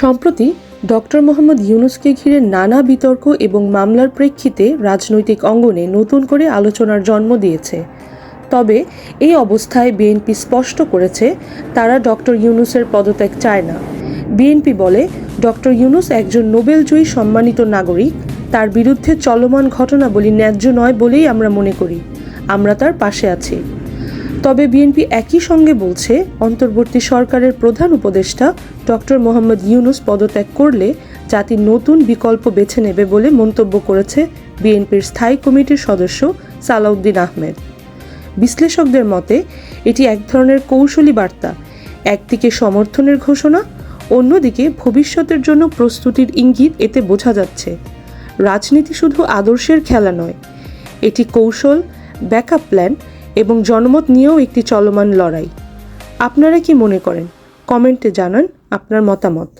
সম্প্রতি ডক্টর মোহাম্মদ ইউনুসকে ঘিরে নানা বিতর্ক এবং মামলার প্রেক্ষিতে রাজনৈতিক অঙ্গনে নতুন করে আলোচনার জন্ম দিয়েছে। তবে এই অবস্থায় বিএনপি স্পষ্ট করেছে, তারা ডক্টর ইউনুসের পদত্যাগ চায় না। বিএনপি বলে, ডক্টর ইউনুস একজন নোবেলজয়ী সম্মানিত নাগরিক, তার বিরুদ্ধে চলমান ঘটনাবলী ন্যায্য নয় বলেই আমরা মনে করি। আমরা তার পাশে আছি। তবে বিএনপি একই সঙ্গে বলছে, অন্তর্বর্তী সরকারের প্রধান উপদেষ্টা ডক্টর মোহাম্মদ ইউনুস পদত্যাগ করলে জাতি নতুন বিকল্প বেছে নেবে বলে মন্তব্য করেছে বিএনপির স্থায়ী কমিটির সদস্য সালাউদ্দিন আহমেদ। বিশ্লেষকদের মতে, এটি এক ধরনের কৌশলী বার্তা, একদিকে সমর্থনের ঘোষণা, অন্যদিকে ভবিষ্যতের জন্য প্রস্তুতির ইঙ্গিত এতে বোঝা যাচ্ছে। রাজনীতি শুধু আদর্শের খেলা নয়, এটি কৌশল ব্যাকআপ প্ল্যান এবং জনমত নিয়েও একটি চলমান লড়াই। আপনারা কি মনে করেন? কমেন্টে জানান আপনার মতামত।